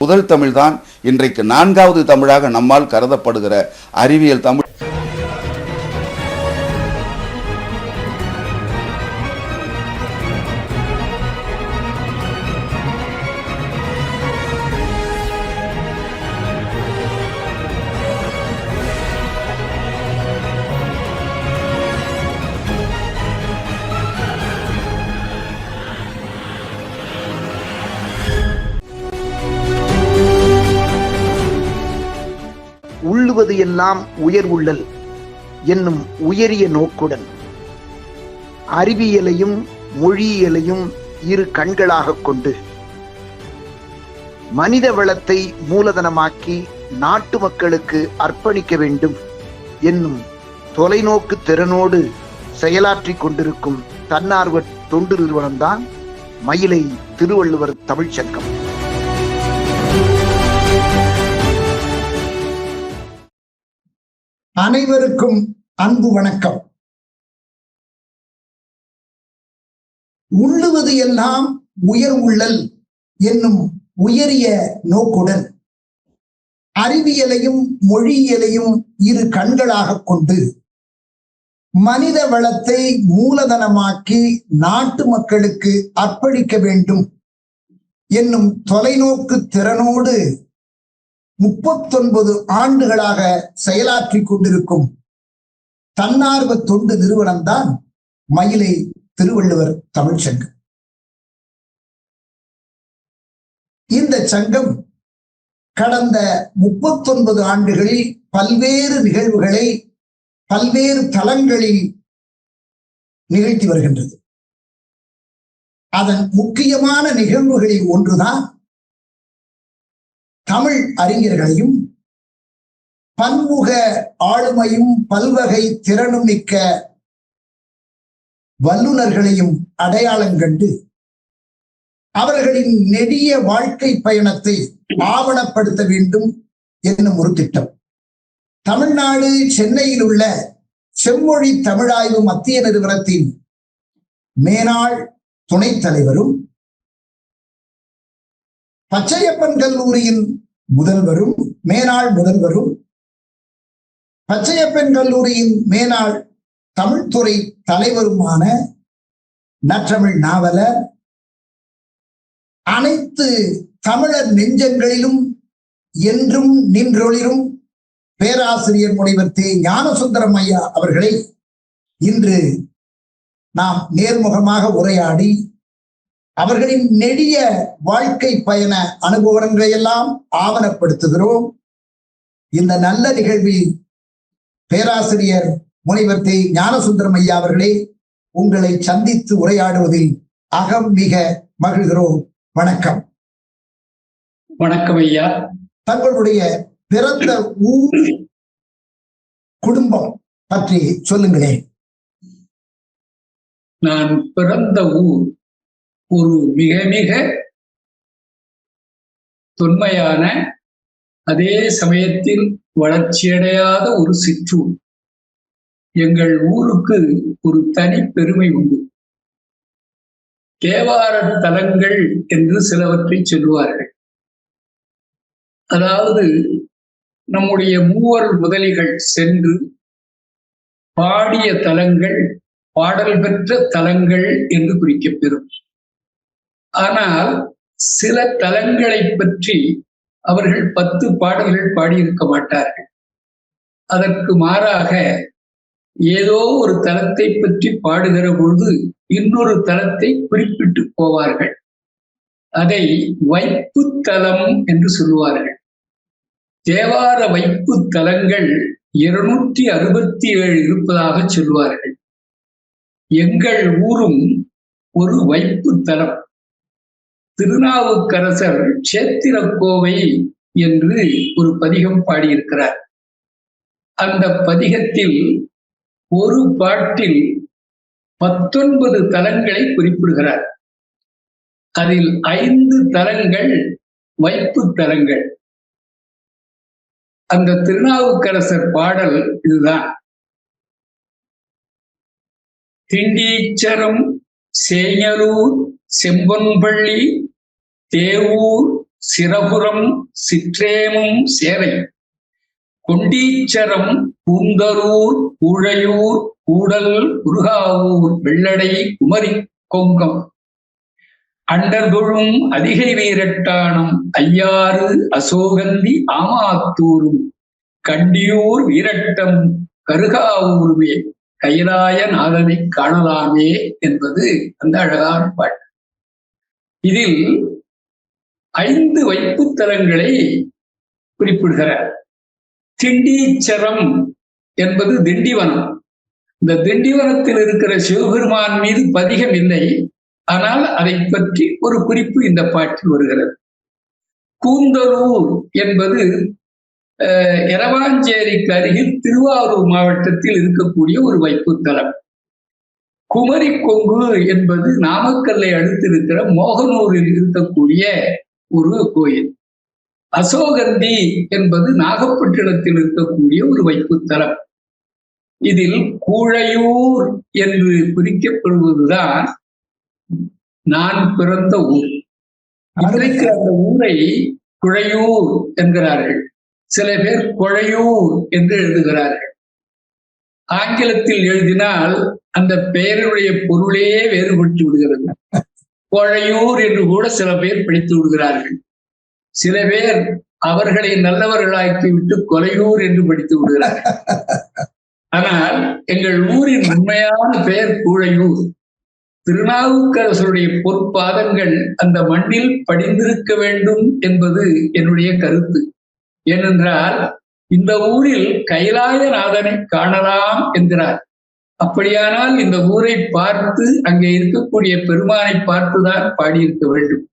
முதல் தமிழ்தான் இன்றைக்கு நான்காவது தமிழாக நம்மால் கருதப்படுகிற அறிவியல் தமிழ். உள்ளுவது எல்லாம் உயர்வுள்ளல் என்னும் உயரிய நோக்குடன். அறிவியலையும் மொழியியலையும் இரு கண்களாக கொண்டு. மனித வளத்தை மூலதனமாக்கி நாட்டு மக்களுக்கு அர்ப்பணிக்க வேண்டும் என்னும் தொலைநோக்கு திறனோடு செயலாற்றிக் கொண்டிருக்கும் தன்னார்வ தொண்டு நிறுவனம்தான் மயிலை திருவள்ளுவர் தமிழ்ச்சங்கம். அனைவருக்கும் அன்பு வணக்கம். உள்ளுவது எல்லாம் உயர் உள்ளல் என்னும் உயரிய நோக்குடன் அறிவியலையும் மொழியியலையும் இரு கண்களாகக் கொண்டு மனித வளத்தை மூலதனமாக்கி நாட்டு மக்களுக்கு அர்ப்பணிக்க வேண்டும் என்னும் தொலைநோக்கு திறனோடு முப்பத்தொன்பது ஆண்டுகளாக செயலாற்றிக் கொண்டிருக்கும் தன்னார்வ தொண்டு நிறுவனம்தான் மயிலை திருவள்ளுவர் தமிழ் சங்கம். இந்த சங்கம் கடந்த முப்பத்தொன்பது ஆண்டுகளில் பல்வேறு நிகழ்வுகளை பல்வேறு தளங்களில் நிகழ்த்தி வருகின்றது. அதன் முக்கியமான நிகழ்வுகளில் ஒன்றுதான் தமிழ் அறிஞர்களையும் பன்முக ஆளுமையும் பல்வகை திறனும் மிக்க வல்லுநர்களையும் அடையாளம் கண்டு அவர்களின் நெடிய வாழ்க்கை பயணத்தை ஆவணப்படுத்த வேண்டும் என்னும் ஒரு திட்டம். தமிழ்நாடு சென்னையில் உள்ள செம்மொழி தமிழாய்வு மத்திய நிறுவனத்தின் மேனாள் துணைத் தலைவரும் பச்சையப்பன் கல்லூரியின் முதல்வரும் மேனாள் முதல்வரும் பச்சையப்பன் கல்லூரியின் மேனாள் தமிழ்துறை தலைவருமான நற்றமிழ் நாவலர் அனைத்து தமிழர் நெஞ்சங்களிலும் என்றும் நின்றொளிரும் பேராசிரியர் முனைவர் தே. ஞானசுந்தரம் ஐயா அவர்களை இன்று நாம் நேர்முகமாக உரையாடி அவர்களின் நெடிய வாழ்க்கை பயண அனுபவங்களை எல்லாம் ஆவணப்படுத்துகிறோம். இந்த நல்ல நிகழ்வில் பேராசிரியர் முனைவர் தே ஞானசுந்தரம் ஐயா அவர்களே உங்களை சந்தித்து உரையாடுவதில் அகம் மிக மகிழ்கிறோம். வணக்கம். வணக்கம் ஐயா. தங்களுடைய பிறந்த ஊர் குடும்பம் பற்றி சொல்லுங்களேன். நான் பிறந்த ஊர் ஒரு மிக மிக தொன்மையான அதே சமயத்தில் வளர்ச்சியடையாத ஒரு சிற்றூர். எங்கள் ஊருக்கு ஒரு தனி பெருமை உண்டு. தேவார தலங்கள் என்று சிலவற்றை சொல்லுவார்கள். அதாவது நம்முடைய மூவர் முதலிகள் சென்று பாடிய தலங்கள் பாடல் பெற்ற தலங்கள் என்று குறிக்கப்பெறும். ஆனால் சில தலங்களை பற்றி அவர்கள் பத்து பாடல்கள் பாடியிருக்க மாட்டார்கள். அதற்கு மாறாக ஏதோ ஒரு தலத்தை பற்றி பாடுகிற பொழுது இன்னொரு தலத்தை குறிப்பிட்டு போவார்கள். அதை வைப்பு தலம் என்று சொல்லுவார்கள். தேவார வைப்பு தலங்கள் இருநூற்றி அறுபத்தி ஏழு இருப்பதாக சொல்வார்கள் எங்கள் ஊரும் ஒரு வைப்பு தலம். திருநாவுக்கரசர் கஷேத்திரக்கோவை என்று ஒரு பதிகம் பாடியிருக்கிறார். அந்த பதிகத்தில் ஒரு பாட்டில் பத்தொன்பது தலங்களை குறிப்பிடுகிறார். அதில் ஐந்து தலங்கள் வைப்பு தலங்கள். அந்த திருநாவுக்கரசர் பாடல் இதுதான். திண்டீச்சரம் சேஞலூர் செம்பொன்பள்ளி தேவூர் சிறபுரம் சிற்றேமும் சேரை கொண்டீச்சரம் பூந்தரூர் ஊழையூர் கூடல் குருகாவூர் வெள்ளடை குமரி கொங்கம். அண்டர்தொழும் அதிகை வீரட்டானம் ஐயாறு அசோகந்தி ஆமாத்தூரும். கண்டியூர் வீரட்டம் கருகாவூருமே கைலாய நாதனை காணலாமே என்பது அந்த அழகான பாட்டு. இதில் ஐந்து வைப்புத்தலங்களை குறிப்பிடுகிறார். திண்டீச்சரம் என்பது திண்டிவனம். இந்த திண்டிவனத்தில் இருக்கிற சிவபெருமான் மீது பதிகம் இல்லை. ஆனால் அதை பற்றி ஒரு குறிப்பு இந்த பாட்டில் வருகிறது. கூந்தலூர் என்பது அஹ், எரவாஞ்சேரிக்கு அருகில் திருவாரூர் மாவட்டத்தில் இருக்கக்கூடிய ஒரு வைப்புத்தலம். குமரி கொங்கு என்பது நாமக்கல்லை அடுத்து இருக்கிற மோகனூரில் இருக்கக்கூடிய ஒரு கோயில் அசோகந்தி என்பது நாகப்பட்டினத்தில் இருக்கக்கூடிய ஒரு வைப்புத்தலம். இதில் கூழையூர் என்று குறிக்கப்படுவதுதான் நான் பிறந்த ஊர். அதற்கு அந்த ஊரை குழையூர் என்கிறார்கள். சில பேர் குழையூர் என்று எழுதுகிறார்கள். ஆங்கிலத்தில் எழுதினால் அந்த பெயருடைய பொருளே வேறுபட்டு விடுகிறது. குழையூர் என்று கூட சில பேர் பிடித்து விடுகிறார்கள். சில பேர் அவர்களை நல்லவர்களாக்கி விட்டு கொலையூர் என்று படித்து விடுகிறார்கள். ஆனால் எங்கள் ஊரின் உண்மையான பெயர் கூழையூர். திருநாவுக்கரசருடைய பொற்பாதங்கள் அந்த மண்ணில் படிந்திருக்க வேண்டும் என்பது என்னுடைய கருத்து. ஏனென்றால் இந்த ஊரில் கைலாயநாதனை காணலாம் என்கிறார். அப்படியானால் இந்த ஊரை பார்த்து அங்கே இருக்கக்கூடிய பெருமானை பார்த்துதான் பாடியிருக்க வேண்டும்.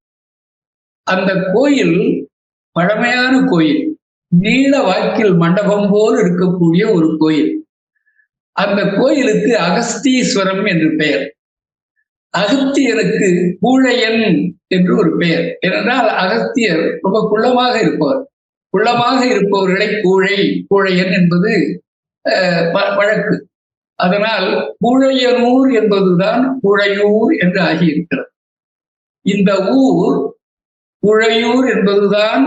அந்த கோயில் பழமையான கோயில். நீள வாக்கில் மண்டபம் போல் இருக்கக்கூடிய ஒரு கோயில். அந்த கோயிலுக்கு அகஸ்தீஸ்வரம் என்று பெயர். அகத்தியருக்கு பூழையன் என்று ஒரு பெயர். ஏனென்றால் அகத்தியர் ரொம்ப குள்ளமாக இருப்பவர். குள்ளமாக இருப்பவர்களை கூழை கூழையன் என்பது வழக்கு. அதனால் புழையனூர் என்பதுதான் புழையூர் என்று ஆகியிருக்கிறது. இந்த ஊர் புழையூர் என்பதுதான்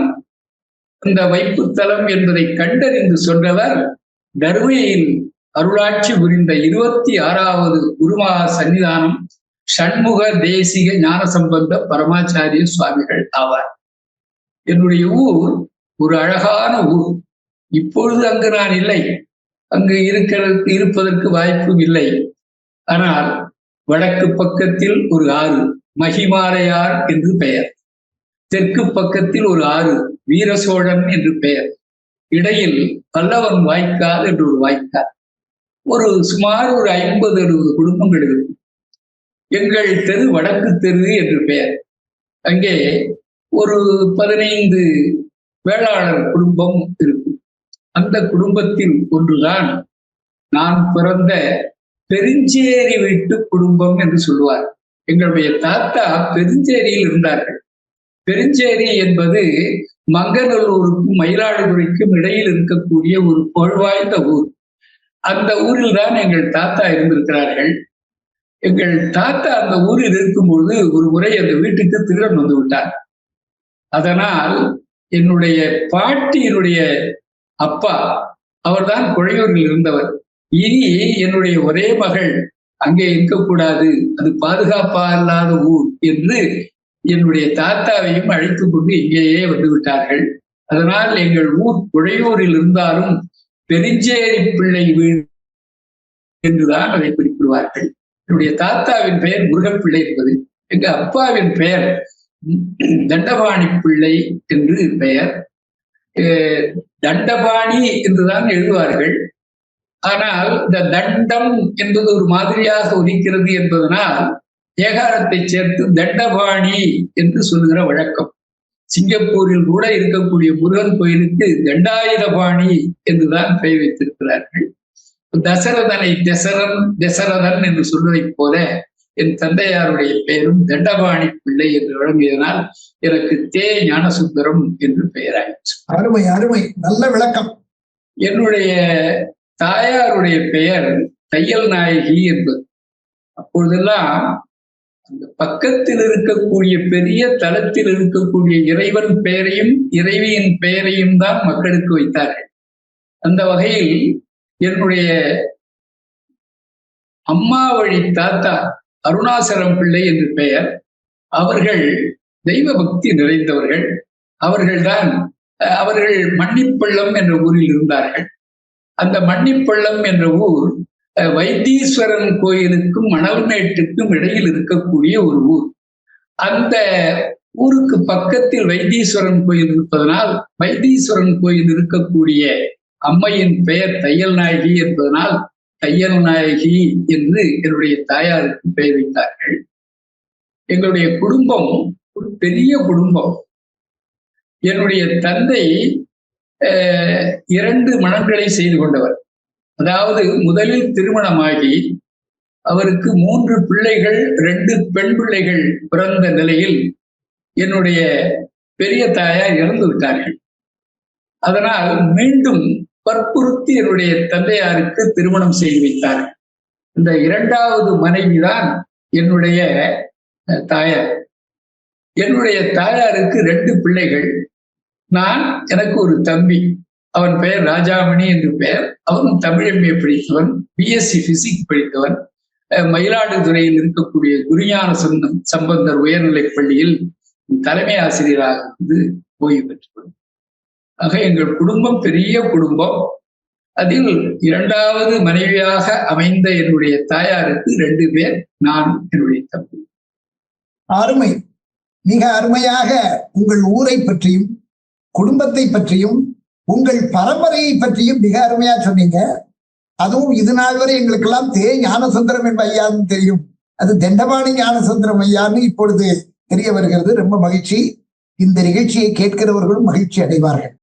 இந்த வைப்புத்தலம் என்பதை கண்டறிந்து சொன்னவர் தர்மையில் அருளாட்சி புரிந்த இருபத்தி ஆறாவது குருமகா சன்னிதானம் சண்முக தேசிக ஞானசம்பந்த பரமாச்சாரிய சுவாமிகள் ஆவார். என்னுடைய ஊர் ஒரு அழகான ஊர். இப்பொழுது அங்கு நான் இல்லை. அங்கு இருக்கிறது இருப்பதற்கு வாய்ப்பும் இல்லை. ஆனால் வடக்கு பக்கத்தில் ஒரு ஆறு மகிமாரையார் என்று பெயர். தெற்கு பக்கத்தில் ஒரு ஆறு வீரசோழன் என்று பெயர். இடையில் பல்லவன் வாய்க்கால் என்று ஒரு வாய்க்கால். ஒரு சுமார் ஒரு ஐம்பது அறுபது குடும்பங்கள் இருக்கும். எங்கள் தெரு வடக்கு தெரு என்று பெயர். அங்கே ஒரு பதினைந்து வேளாளர் குடும்பம் இருக்கும். அந்த குடும்பத்தில் ஒன்றுதான் நான் பிறந்த பெருஞ்சேரி வீட்டு குடும்பம் என்று சொல்லுவார். எங்களுடைய தாத்தா பெருஞ்சேரியில் இருந்தார்கள். பெருஞ்சேரி என்பது மங்கநல்லூருக்கும் மயிலாடுதுறைக்கும் இடையில் இருக்கக்கூடிய ஒரு புகழ்வாய்ந்த ஊர். அந்த ஊரில் தான் எங்கள் தாத்தா இருந்திருக்கிறார்கள். எங்கள் தாத்தா அந்த ஊரில் இருக்கும்பொழுது ஒரு முறை அந்த வீட்டுக்கு திருடன் வந்து விட்டார். அதனால் என்னுடைய பாட்டியினுடைய அப்பா அவர்தான் குழையூரில் இருந்தவர். இனி என்னுடைய ஒரே மகள் அங்கே இருக்கக்கூடாது. அது பாதுகாப்பா இல்லாத ஊர் என்று என்னுடைய தாத்தாவையும் அழைத்து கொண்டு இங்கேயே வந்து விட்டார்கள் அதனால் எங்கள் ஊர் குழையூரில் இருந்தாலும் பெருஞ்சேரி பிள்ளை வீடு என்றுதான் அதை குறிப்பிடுவார்கள். என்னுடைய தாத்தாவின் பெயர் முருகப்பிள்ளை என்பது. எங்க அப்பாவின் பெயர் தண்டபாணி பிள்ளை என்று பெயர். தண்டபாணி என்றுதான் எழுதுவார்கள். ஆனால் இந்த தண்டம் என்பது ஒரு மாதிரியாக ஒலிக்கிறது என்பதனால் ஏகாரத்தை சேர்த்து தண்டபாணி என்று சொல்லுகிற வழக்கம். சிங்கப்பூரில் கூட இருக்கக்கூடிய முருகன் கோயிலுக்கு தண்டாயுதபாணி என்றுதான் பெயர் வைத்திருக்கிறார்கள். தசரதனை தசரன் தசரதன் என்று சொல்வதைப் போல என் தந்தையாருடைய பெயரும் தண்டபாணி பிள்ளை என்று வழங்கியதனால் எனக்கு தே ஞானசுந்தரம் என்று பெயராயிற்று. அருமை அருமை. நல்ல விளக்கம். என்னுடைய தாயாருடைய பெயர் தையல் நாயகி என்பது. அப்பொழுதெல்லாம் அந்த பக்கத்தில் இருக்கக்கூடிய பெரிய தளத்தில் இருக்கக்கூடிய இறைவன் பெயரையும் இறைவியின் பெயரையும் தான் மக்களுக்கு வைத்தார்கள். அந்த வகையில் என்னுடைய அம்மா வழி தாத்தா அருணாசலம் பிள்ளை என்று பெயர் அவர்கள் தெய்வ பக்தி நிறைந்தவர்கள் அவர்கள்தான் அஹ், அவர்கள் மன்னிப்பள்ளம் என்ற ஊரில் இருந்தார்கள். அந்த மன்னிப்பள்ளம் என்ற ஊர் அஹ், வைத்தீஸ்வரன் கோயிலுக்கும் மணல்மேட்டுக்கும் இடையில் இருக்கக்கூடிய ஒரு ஊர். அந்த ஊருக்கு பக்கத்தில் வைத்தீஸ்வரன் கோயில் இருப்பதனால் வைத்தீஸ்வரன் கோயில் இருக்கக்கூடிய அம்மையின் பெயர் தையல் நாயகி என்பதனால் தையல் நாயகி என்று என்னுடைய தாயாருக்கு பெயர் வைத்தார்கள். எங்களுடைய குடும்பம் ஒரு பெரிய குடும்பம். என்னுடைய தந்தை இரண்டு மனங்களை செய்து கொண்டவர். அதாவது முதலில் திருமணமாகி அவருக்கு மூன்று பிள்ளைகள் ரெண்டு பெண் பிள்ளைகள் பிறந்த நிலையில் என்னுடைய பெரிய தாயார் இறந்து விட்டார்கள். அதனால் மீண்டும் வற்புறுத்தி என்னுடைய தந்தையாருக்கு திருமணம் செய்து வைத்தார்கள் இந்த இரண்டாவது மனைவிதான் என்னுடைய தாயார். என்னுடைய தாயாருக்கு ரெண்டு பிள்ளைகள். நான் எனக்கு ஒரு தம்பி. அவன் பெயர் ராஜாமணி என்று பெயர். அவன் தமிழ் படித்தவன் பிஎஸ்சி பிசிக்ஸ் படித்தவன். அஹ், மயிலாடுதுறையில் இருக்கக்கூடிய குருஞான சொந்தம் சம்பந்தர் உயர்நிலைப் பள்ளியில் தலைமை ஆசிரியராக இருந்து ஓய்வு பெற்றவன். ஆக எங்கள் குடும்பம் பெரிய குடும்பம். அதில் இரண்டாவது மனைவியாக அமைந்த என்னுடைய தாயாருக்கு ரெண்டு பேர் நான் என்னுடைய தம்பி. அருமை மிக அருமையாக உங்கள் ஊரை பற்றியும் குடும்பத்தை பற்றியும் உங்கள் பரம்பரையை பற்றியும் மிக அருமையா சொன்னீங்க. அதுவும் இது நாள் வரை எங்களுக்கெல்லாம் தே ஞானசுந்தரம் என்ப ஐயான்னு தெரியும். அது தண்டபாணி ஞானசுந்தரம் ஐயான்னு இப்பொழுது தெரிய வருகிறது. ரொம்ப மகிழ்ச்சி. இந்த நிகழ்ச்சியை கேட்கிறவர்களும் மகிழ்ச்சி அடைவார்கள்.